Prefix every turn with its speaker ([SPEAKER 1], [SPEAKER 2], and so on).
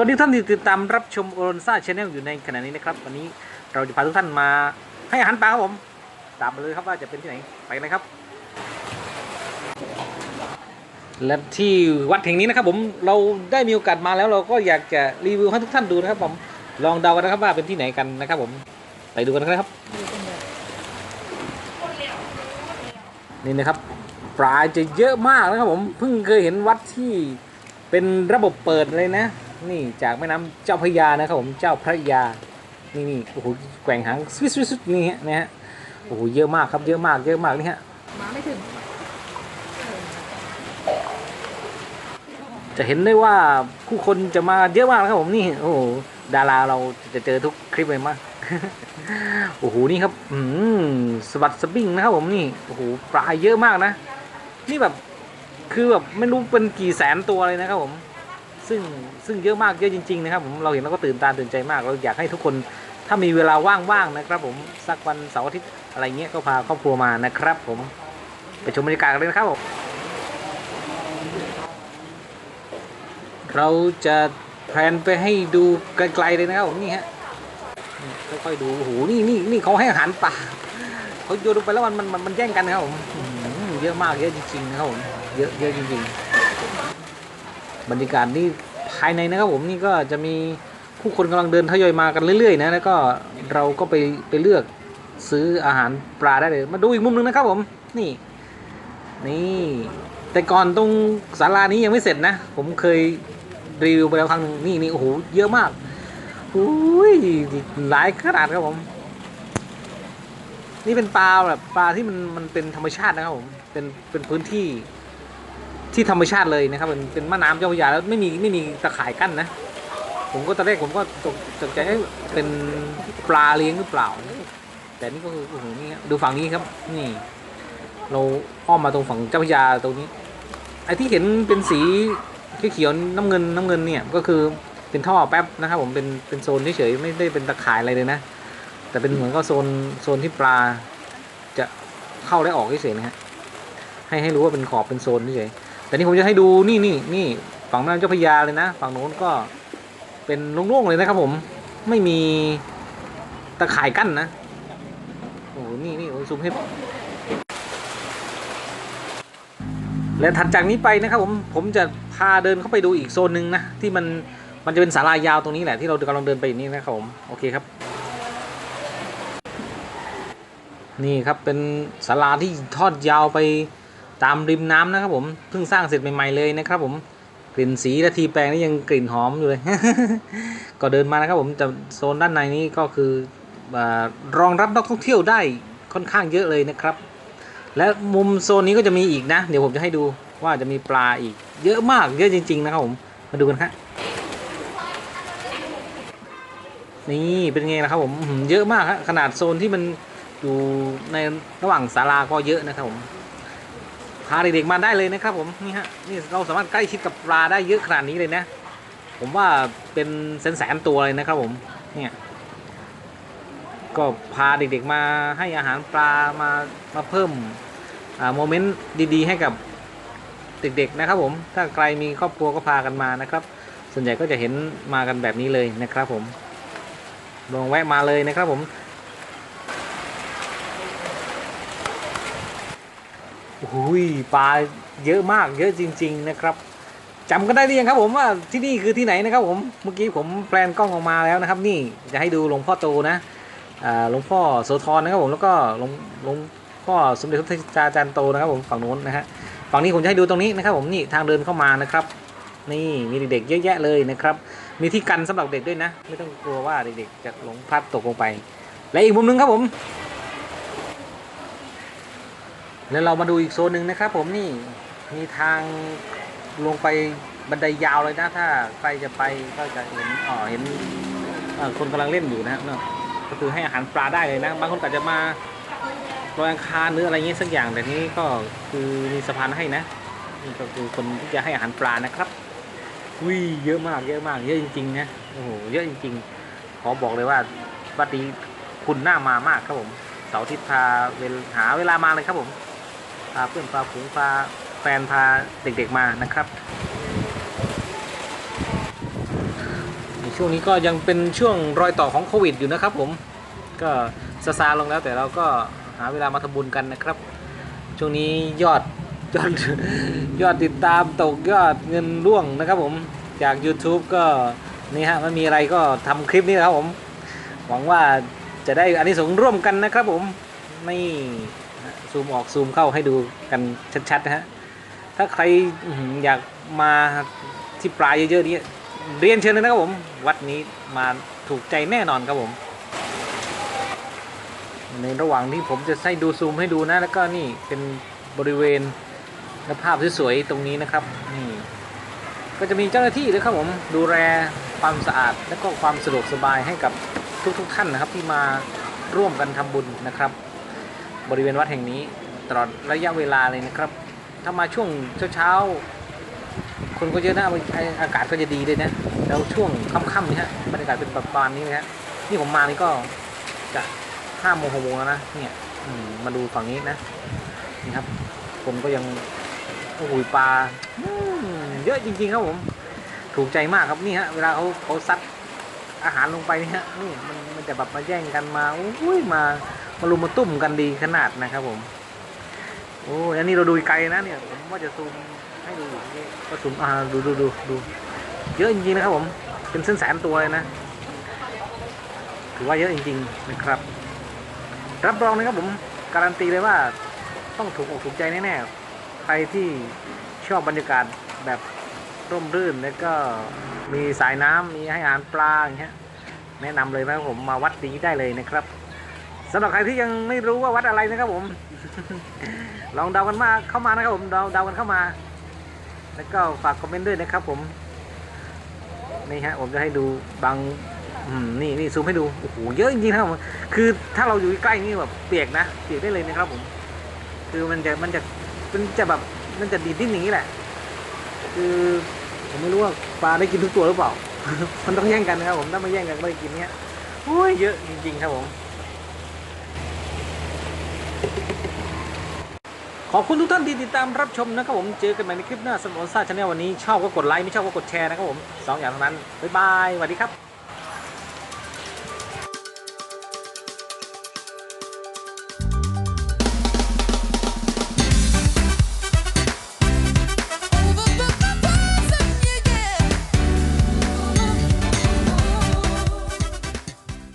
[SPEAKER 1] วัสดีท่านที่ติดตามรับชมโอรนซ่าชาแนลอยู่ในขณะนี้นะครับ วันนี้เราจะพาทุกท่านมาให้อาหารปลาครับผม ตามมาเลยครับว่าจะเป็นที่ไหนไปเลยครับ และที่วัดแห่งนี้นะครับผมเราได้มีโอกาสมาแล้วเราก็อยากจะรีวิวให้ทุกท่านดูนะครับผมลองเดากันนะครับว่าเป็นที่ไหนกันนะครับผมไปดูกันนะครับ นี่นะครับปลาจะเยอะมากนะครับผมเพิ่งเคยเห็นวัดที่เป็นระบบเปิดเลยนะ นี่จากแม่น้ำเจ้าพระยานะครับผมเจ้าพระยา นี่นี่โอ้โหแกว่งหางสวิสวิสวิสนี่ฮะนะฮะโอ้โหเยอะมากครับเยอะมากเยอะมากนี่ฮะ
[SPEAKER 2] มาไม่ถึง
[SPEAKER 1] จะเห็นได้ว่าผู้คนจะมาเยอะมากนะครับผมนี่โอ้โหดาราเราจะเจอทุกคลิปเลยมากโอ้โหนี่ครับอืมสวัสดสปริงนะครับผมนี่โอ้โหปลาเยอะมากนะ นี่แบบคือแบบไม่รู้เป็นกี่แสนตัวเลยนะครับผม ซึ่งซึ่งเยอะมากเยอะจริง ๆ นะครับ ผมเราเห็นแล้วก็ตื่นตาตื่นใจมาก เราอยากให้ทุกคนถ้ามีเวลาว่างๆนะครับ ผมสักวันเสาร์อาทิตย์อะไรเงี้ยก็พาครอบครัวมานะครับ ผมไปชมบรรยากาศกันเลยนะครับผมเราจะแพลนไปให้ดูไกลๆเลยนะครับผมนี่ฮะค่อยๆดูโอ้โหนี่นี่นี่เขาให้อาหารปลาเขาโยนลงไปแล้วมันมันมันแย่งกันนะครับผมเยอะมากเยอะจริงๆนะครับผมเยอะเยอะจริง ๆ บรรยากาศนี่ภายในนะครับผมนี่ก็จะมีผู้คนกำลังเดินทยอยมากันเรื่อยๆนะแล้วก็เราก็ไปไปเลือกซื้ออาหารปลาได้เลย มาดูอีกมุมหนึงนะครับผมนี่ นี่ แต่ก่อนตรงศาลานี้ยังไม่เสร็จนะ ผมเคยรีวิวไปแล้วครั้งหนึ่งนี่นี่โอ้โหเยอะมากอุ้ยหลายขนาดครับผม นี่เป็นปลาแบบปลาที่มันมันเป็นธรรมชาตินะครับผมเป็นเป็นพื้นที่ ที่ธรรมชาติเลยนะครับเป็นเป็นแม่น้ำเจ้าพระยาแล้วไม่มีไม่มีตะข่ายกั้นนะ ผมก็ตอนแรกผมก็ตกตกใจเอ๊ะเป็นปลาเลี้ยงหรือเปล่า แต่นี่ก็คือโอ้โหนี่ครับดูฝั่งนี้ครับ นี่ เราอ้อมมาตรงฝั่งเจ้าพระยาตรงนี้ไอ้ที่เห็นเป็นสีเขียวน้ำเงินน้ำเงินเนี่ยก็คือเป็นท่อแป๊บนะครับ ผมเป็นเป็นโซนเฉยๆไม่ได้เป็นตะข่ายอะไรเลยนะ แต่เป็นเหมือนก็โซนโซนที่ปลา จะเข้าและออกเฉยๆนะฮะให้ให้รู้ว่าเป็นขอบเป็นโซนเฉยๆ แต่นี่ผมจะให้ดูนี่นี่นี่ฝั่งแม่น้ำเจ้าพระยาเลยนะ ฝั่งโน้นก็เป็นโล่งๆเลยนะครับผม ไม่มีตะข่ายกั้นนะ โอ้โหนี่นี่โอ้ซูมให้และถัดจากนี้ไปนะครับผม ผมจะพาเดินเข้าไปดูอีกโซนหนึ่งนะ ที่มันมันจะเป็นศาลายาวตรงนี้แหละที่เรากำลังเดินไปนี่นะครับผม โอเคครับ นี่ครับเป็นศาลาที่ทอดยาวไป ตามริมน้ำนะครับผมเพิ่งสร้างเสร็จใหม่ๆเลยนะครับ ผมกลิ่นสีและทีแปลงนี่ยังกลิ่นหอมอยู่เลย ก็เดินมานะครับผมแต่โซนด้านในนี้ก็คืออรองรับนักท่องเที่ยวได้ค่อนข้างเยอะเลยนะครับ และมุมโซนนี้ก็จะมีอีกนะ เดี๋ยวผมจะให้ดูว่าจะมีปลาอีก เยอะมากเยอะจริง ๆ นะครับผมมาดูกันครับนี่เป็นไงล่ะครับผมเยอะมากครับขนาดโซนที่มันอยู่ในระหว่างศาลาก็เยอะนะครับผม พาเด็กๆมาได้เลยนะครับผมนี่ฮะนี่เราสามารถใกล้ชิดกับปลาได้เยอะขนาดนี้เลยนะ ผมว่าเป็นแสนๆตัวเลยนะครับผมเนี่ยก็พาเด็กๆมาให้อาหารปลามามาเพิ่มโมเมนต์ดีๆ ให้กับเด็กๆนะครับผมถ้าใครมีครอบครัวก็พากันมานะครับ ส่วนใหญ่ก็จะเห็นมากันแบบนี้เลยนะครับผมลองแวะมาเลยนะครับผม โอ้ยปลาเยอะมากเยอะจริง ๆ นะครับจำกันได้หรือยังครับผมว่าที่นี่คือที่ไหนนะครับผมเมื่อกี้ผมแปลนกล้องออกมาแล้วนะครับ นี่จะให้ดูหลวงพ่อโตนะหลวงพ่อโสธรนะครับผมแล้วก็หลวงหลวงพ่อสมเด็จพระจาจารย์โตนะครับผมฝั่งโน้นนะฮะฝั่งนี้ผมจะให้ดูตรงนี้นะครับ ผมนี่ทางเดินเข้ามานะครับ นี่มีเด็กๆเยอะแยะเลยนะครับ มีที่กันสำหรับเด็กด้วยนะ ไม่ต้องกลัวว่าเด็กๆจะหลงพลัดตกลงไป และอีกมุมหนึงครับผม แล้วเรามาดูอีกโซนหนึ่งนะครับ ผมนี่มีทางลงไปบันไดยาวเลยนะถ้าใครจะไปก็จะเห็นอ๋อเห็นคนกำลังเล่นอยู่นะครับเนอะก็คือให้อาหารปลาได้เลยนะบางคนก็จะมาลอยอังคารหรืออะไรเงี้ยสักอย่างแต่นี้ก็คือมีสะพานให้นะนี่ก็คือคนที่จะให้อาหารปลานะครับวิ่เยอะมากเยอะมากเยอะจริงๆนะโอ้โหเยอะจริงๆขอบอกเลยว่าวัดนี้คุณน่ามามากครับผมเสาร์อาทิตย์พาเวลหาเวลามาเลยครับผมาเพื่อนพาฝูงพาแฟนพาเด็กๆมานะครับช่วงนี้ก็ยังเป็นช่วงรอยต่อของโควิดอยู่นะครับผมก็ซาซาลงแล้วแต่เราก็หาเวลามาทำบุญกันนะครับ ช่วงนี้ยอดยอดยอดติดตามตกยอดเงินร่วงนะครับผมจาก YouTube ก็นี่ฮะมันมีอะไรก็ทำคลิปนี้นะครับผม หวังว่าจะได้อันนี้สงส์ร่วมกันนะครับผมนี่ ซูมออกซูมเข้าให้ดูกันชัดๆนะฮะ ถ้าใครอยากมาที่ปลายเยอะๆนี้เรียนเชิญเลยนะครับผม วัดนี้มาถูกใจแน่นอนครับผม ในระหว่างที่ผมจะให้ดูซูมให้ดูนะ แล้วก็นี่เป็นบริเวณและภาพสวยๆตรงนี้นะครับนี่ก็จะมีเจ้าหน้าที่นะครับผมดูแลความสะอาด และก็ความสะดวกสบายให้กับทุกๆทท่านนะครับที่มาร่วมกันทำบุญนะครับ บริเวณวัดแห่งนี้ตลอดระยะเวลาเลยนะครับ ถ้ามาช่วงเช้าๆ คนก็เยอะนะอากาศก็จะดีเลยนะ แล้วช่วงค่ำๆนี่ฮะบรรยากาศเป็นประมาณนี้นะฮะ นี่ผมมานี่ก็จะห้าโมงหกโมงแล้วนะ เนี่ยมาดูฝั่งนี้นะ นี่ครับคนก็ยังโอ้โหปลาเยอะจริงๆครับผม ถูกใจมากครับนี่ฮะ เวลาเขาเขาซัดอาหารลงไปนี่ฮะ นี่มัน มันจะแบบมาแย่งกันมาอุ้ยมามาลุมมาตุ้มกันดีขนาดนะครับผมโอ้ยอันนี้เราดูไกลนะเนี่ยผมว่าจะซูมให้ดูก็ซูมอ่าดูดูดูดูเยอะจริงๆนะครับผมเป็นเส้นแสนตัวเลยนะถือว่าเยอะจริง ๆนะครับ รับรองนะครับผมการันตีเลยว่าต้องถูกอกถูกใจแน่ๆใครที่ชอบบรรยากาศแบบร่มรื่นแล้วก็มีสายน้ำมีให้อาหารปลาอย่างเงี้ย แนะนำเลยนะครับผมมาวัดนี้ได้เลยนะครับสำหรับใครที่ยังไม่รู้ว่าวัดอะไรนะครับผม ลองเดากันมาเข้ามานะครับผมเดาเดากันเข้ามา แล้วก็ฝากคอมเมนต์ด้วยนะครับ ผมนี่ฮะผมจะให้ดูบางอืมนี่นี่ซูมให้ดูโอ้โหเยอะจริงๆนะครับผมคือถ้าเราอยู่ใกล้นี่แบบเปียกนะเปียกได้เลยนะครับผม คือมันจะมันจะมันจะแบบมันจะดีดดิ้นอย่างนี้แหละ คือผมไม่รู้ว่าปลาได้กินทุกตัวหรือเปล่า มันต้องแย่งกันนะครับผมถ้าไม่แย่งกันไม่ได้กินเนี้ยโอ้ยเยอะจริงๆครับผม ขอบคุณทุกท่านที่ติดตามรับชมนะครับผมเจอกันใหม่ในคลิปหน้าสมอนซ่าชาแนลวันนี้ชอบก็กดไลค์ไม่ชอบก็กดแชร์นะครับผมสองอย่างเท่านั้นบ๊ายบายสวัสดีครับ